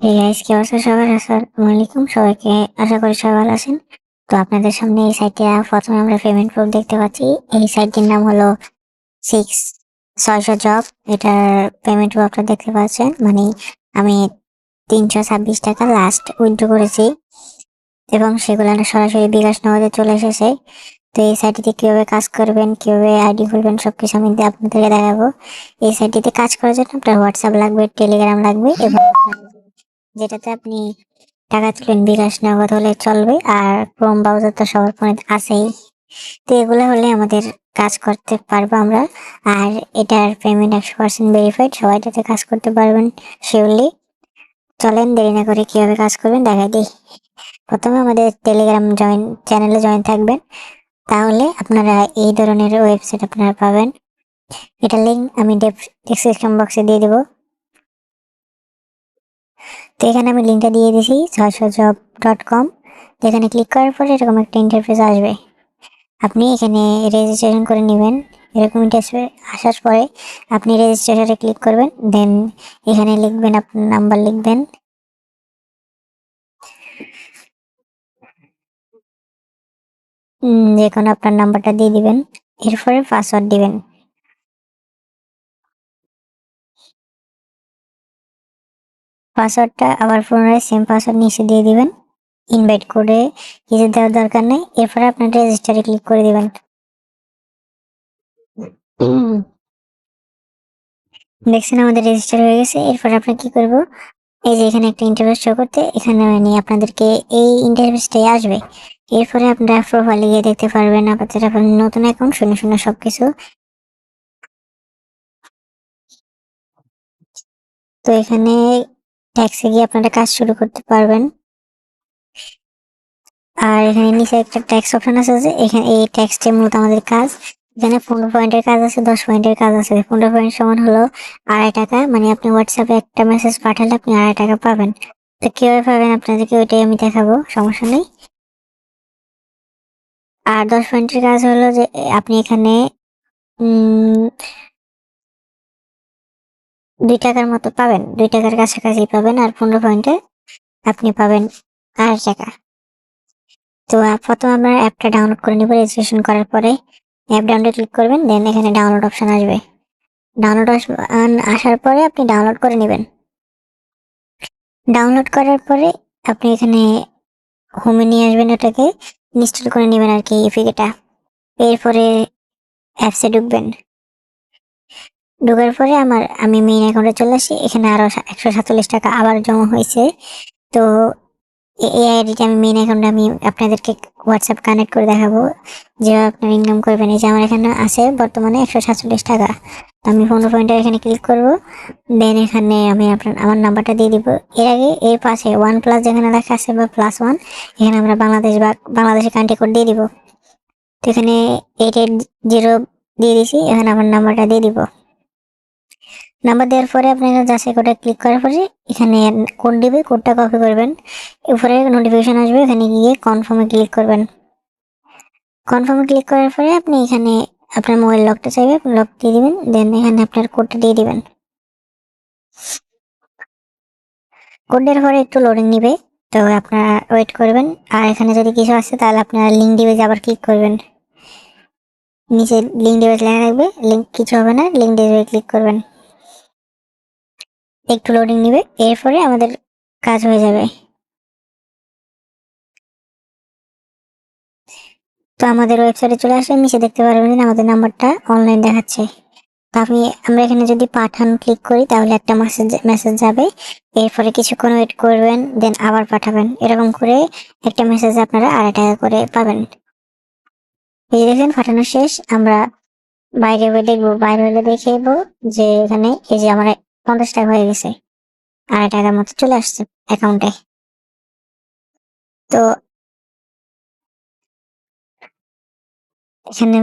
এই গাইস আসসালামু আলাইকুম। সবাইকে আশা করি সবাই ভালো আছেন। তো আপনাদের সামনে এই প্রথমে আমরা পেমেন্ট প্রুফ দেখতে পাচ্ছি। এই নাম হলো সিক্স জব এটার পেমেন্ট দেখতে পাচ্ছেন। মানে আমি তিনশো ছাব্বিশ টাকা লাস্ট করেছি এবং সেগুলো সরাসরি বিকাশ নগদে চলে এসেছে। তো এই কাজ করবেন আইডি আমি দিয়ে আপনাদেরকে দেখাবো। এই কাজ করার জন্য হোয়াটসঅ্যাপ লাগবে টেলিগ্রাম লাগবে এবং যেটাতে আপনি টাকা তুলেন, বিকাশ নগদ হলে চলবে আর ক্রোম ব্রাউজার তো সবার ফোনে আছেই। তো এগুলো হলে আমাদের কাজ করতে পারব আমরা। আর এটার পেমেন্ট একশো পার্সেন্ট ভেরিফাইড সবাই এটাতে কাজ করতে পারবেন শিওরলি চলেন, দেরি না করে কীভাবে কাজ করবেন দেখাই দিই। প্রথমে আমাদের টেলিগ্রাম জয়েন চ্যানেলে জয়েন থাকবেন। তাহলে আপনারা এই ধরনের ওয়েবসাইট আপনারা পাবেন। এটা লিঙ্ক আমি ডেসক্রিপশন বক্সে দিয়ে দেবো। তো এখানে আমি লিঙ্কটা দিয়ে দিয়েছি ছয়শো জব ডট কম এখানে ক্লিক করার পরে এরকম একটা ইন্টারফেস আসবে। আপনি এখানে রেজিস্ট্রেশন করে নেবেন, এরকম ইন্টারফেস আসার পরে আপনি রেজিস্ট্রেশনে ক্লিক করবেন দেন এখানে লিখবেন, আপনার নাম্বার লিখবেন। যে কোনো আপনার নাম্বারটা দিয়ে দিবেন, এরপরে পাসওয়ার্ড দিবেন। পাসওয়ার্ডটা আবার পুনরায় সেম পাসওয়ার্ড নিচে দিয়ে দিবেন। ইনভাইট করে কিছু দেওয়ার দরকার নেই। এরপরে আপনার রেজিস্টারে ক্লিক করে দিবেন। দেখছেন আমাদের রেজিস্টার হয়ে গেছে। এরপর আপনার কি করব? এই যে এখানে একটা ইন্টারফেস শো করতে, এখানে নিয়ে আপনাদেরকে এই ইন্টারফেসটাই আসবে। এরপরে আপনারা প্রোফাইলে গিয়ে দেখতে পারবেন আপনাদের আপনার নতুন অ্যাকাউন্ট শূন্য শূন্য সবকিছু। তো এখানে ট্যাক্সে গিয়ে আপনারা কাজ শুরু করতে পারবেন। আর এখানে নিচে একটা ট্যাক্স অপশন আছে যে এখানে এই ট্যাক্সটা মূলত আমাদের কাজ। এখানে পনেরো পয়েন্টের কাজ আছে, দশ পয়েন্টের কাজ আছে। পনেরো পয়েন্ট সমান হলো আড়াই টাকা। মানে আপনি হোয়াটসঅ্যাপে একটা মেসেজ পাঠালে আপনি আড়াই টাকা পাবেন। তো কীভাবে পাবেন আপনাদেরকে ওইটাই আমি দেখাবো, সমস্যা নেই। আর দশ পয়েন্টের কাজ হলো যে আপনি এখানে দুই টাকার মতো পাবেন। দুই টাকার কাছাকাছি পাবেন আর পনেরো পয়েন্টে আপনি পাবেন আড়াই টাকা। তো প্রথম আমরা অ্যাপটা ডাউনলোড করে নিব। রেজিস্ট্রেশন করার পরে অ্যাপ ডাউনলোড ক্লিক করবেন দেন এখানে ডাউনলোড অপশন আসবে। ডাউনলোড আসার পরে আপনি ডাউনলোড করে নেবেন। ডাউনলোড করার পরে আপনি এখানে হোমে নিয়ে আসবেন ওটাকে ইনস্টল করে নেবেন আর কি ইপিকেটা এরপরে অ্যাপসে ঢুকবেন। ঢোকার পরে আমার, আমি মেইন অ্যাকাউন্টে চলে আসি, এখানে আরও একশো সাতচল্লিশ টাকা আবার জমা হয়েছে। তো এই আইডিটা আমি মেইন অ্যাকাউন্টে আমি আপনাদেরকে হোয়াটসঅ্যাপ কানেক্ট করে দেখাবো যেভাবে আপনার ইনকাম করবেন। এই যে আমার এখানে আছে বর্তমানে একশো সাতচল্লিশ টাকা। তো আমি পনেরো পয়েন্টে এখানে ক্লিক করব দেন এখানে আমি আপনার, আমার নাম্বারটা দিয়ে দিব। এর আগে এর পাশে ওয়ান প্লাস যেখানে লেখা আছে বা প্লাস ওয়ান এখানে আমরা বাংলাদেশ বা বাংলাদেশের কান্ট্রি কোড দিয়ে দিব। তো এখানে এইট এইট জিরো দিয়ে দিছি, এখানে আমার নাম্বারটা দিয়ে দিব। নাম্বার দেওয়ার পরে আপনারা যাচাই কোডে ক্লিক করার পরে এখানে কোড দিবে কোডটা কপি করবেন। উপরে নোটিফিকেশন আসবে এখানে গিয়ে কনফার্মে ক্লিক করবেন। কনফার্মে ক্লিক করার পরে আপনি এখানে আপনার মোবাইল লকটা চাইবে লক দিয়ে দিবেন দেন এখানে আপনার কোডটা দিয়ে দিবেন। কোড দেওয়ার পরে একটু লোডিং নিবে, তো আপনারা ওয়েট করবেন। আর এখানে যদি কিছু আসে, তাহলে আপনারা লিঙ্ক দিবে আবার ক্লিক করবেন। নিচে লিঙ্ক দিবে লেখা থাকবে লিঙ্ক কিছু হবে না লিঙ্ক দিবে ক্লিক করবেন। একটু লোডিং নিবে, এরপরে আমাদের কাজ হয়ে যাবে। তো আমাদের ওয়েবসাইটে চলে আসলে নিচে দেখতে পারবেন আমাদের নাম্বারটা অনলাইন দেখাচ্ছে। তো আপনি, আমরা এখানে যদি পাঠান ক্লিক করি, তাহলে একটা মেসেজ মেসেজ যাবে। এরপরে কিছুক্ষণ ওয়েট করবেন দেন আবার পাঠাবেন। এরকম করে একটা মেসেজ আপনারা আড়াই টাকা করে পাবেন। এই দেখেন, পাঠানো শেষ। আমরা বাইরে হয়ে দেখব, বাইরে দেখে যে এখানে, এই যে আমার পঞ্চাশ টাকা হয়ে গেছে। আড়াই টাকার মতো চলে আসছে অ্যাকাউন্টে তো এখানে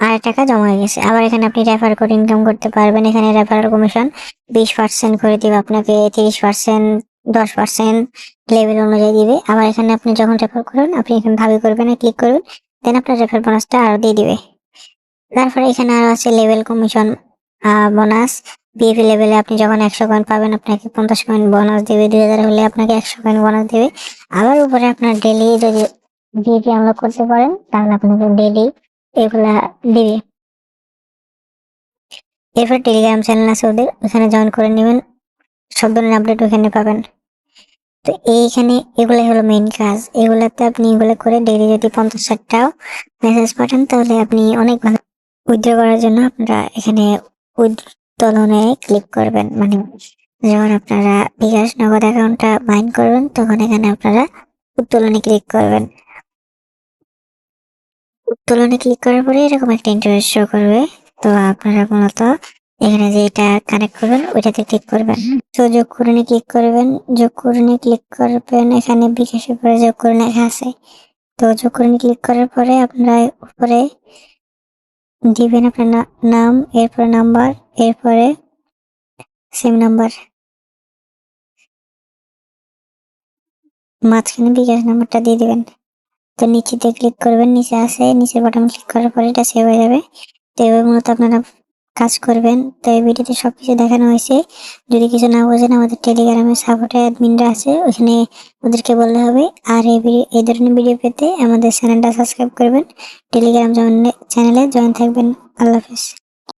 আড়াই টাকা জমা হয়ে গেছে। আবার এখানে আপনি রেফার করে ইনকাম করতে পারবেন। এখানে রেফারেল কমিশন বিশ পার্সেন্ট করে দিবে। আপনাকে তিরিশ পার্সেন্ট দশ পার্সেন্ট লেভেল অনুযায়ী দিবে। আবার এখানে আপনি যখন রেফার করবেন, আপনি এখানে ভাবি করবেন ক্লিক করবেন দেন আপনার রেফার বোনাসটা আরও দিয়ে দিবে। তারপরে এখানে আরও আছে লেভেল কমিশন বোনাস বিএপি লেভেলে আপনি যখন একশো কয়েন পাবেন, আপনাকে পঞ্চাশ কয়েন বোনাস দেবে, দুই হাজার হলে আপনাকে একশো কয়েন বোনাস দেবে। আবার উপরে আপনার ডেলি যদি বিএপি আনলক করতে পারেন, তাহলে আপনাকে ডেলি এগুলা দিবে। এরপর টেলিগ্রাম চ্যানেল আছে ওদের, ওখানে জয়েন করে নেবেন। সব ধরনের আপডেট ওখানে পাবেন। তো এইখানে এগুলাই হলো মেইন কাজ। এগুলাতে আপনি এগুলো করে ডেইলি যদি পঞ্চাশ ষাটটাও মেসেজ পাঠান, তাহলে আপনি অনেক ভালো উইথড্র করার জন্য আপনারা এখানে উত্তোলনে ক্লিক করবেন। মানে যখন আপনারা বিকাশ নগদ অ্যাকাউন্টটা বাইন্ড করবেন, তখন এখানে আপনারা উত্তোলনে ক্লিক করবেন। উত্তোলনে ক্লিক করার পরে এরকম একটা ইন্টারেস্ট শো করবে। তো আপনারা মূলত এখানে যে এটা কানেক্ট করবেন, ওইটাতে ক্লিক করবেন। তো যোগ করণে ক্লিক করবেন। যোগ করণে ক্লিক করবেন, এখানে বিকাশের পরে যোগ করুন লেখা আছে। তো যোগ করণে ক্লিক করার পরে আপনারা উপরে দিবেন আপনার নাম, এরপরে নাম্বার, এরপরে সেম নাম্বার মাঝখানে বিকাশ নাম্বারটা দিয়ে দিবেন। তো নিচেতে ক্লিক করবেন, নিচে আসে, নিচের বাটন ক্লিক করার পরে এটা সেভ হয়ে যাবে। তো এভাবে মূলত আপনারা কাজ করবেন। তো এই ভিডিওতে সব কিছু দেখানো হয়েছে। যদি কিছু না বোঝেন, আমাদের টেলিগ্রামে সাপোর্টে অ্যাডমিনরা আছে, ওখানে ওদেরকে বললে হবে। আর এই ভিডিও, এই ধরনের ভিডিও পেতে আমাদের চ্যানেলটা সাবস্ক্রাইব করবেন। টেলিগ্রাম চ্যানেলে জয়েন থাকবেন। আল্লাহ হাফেজ।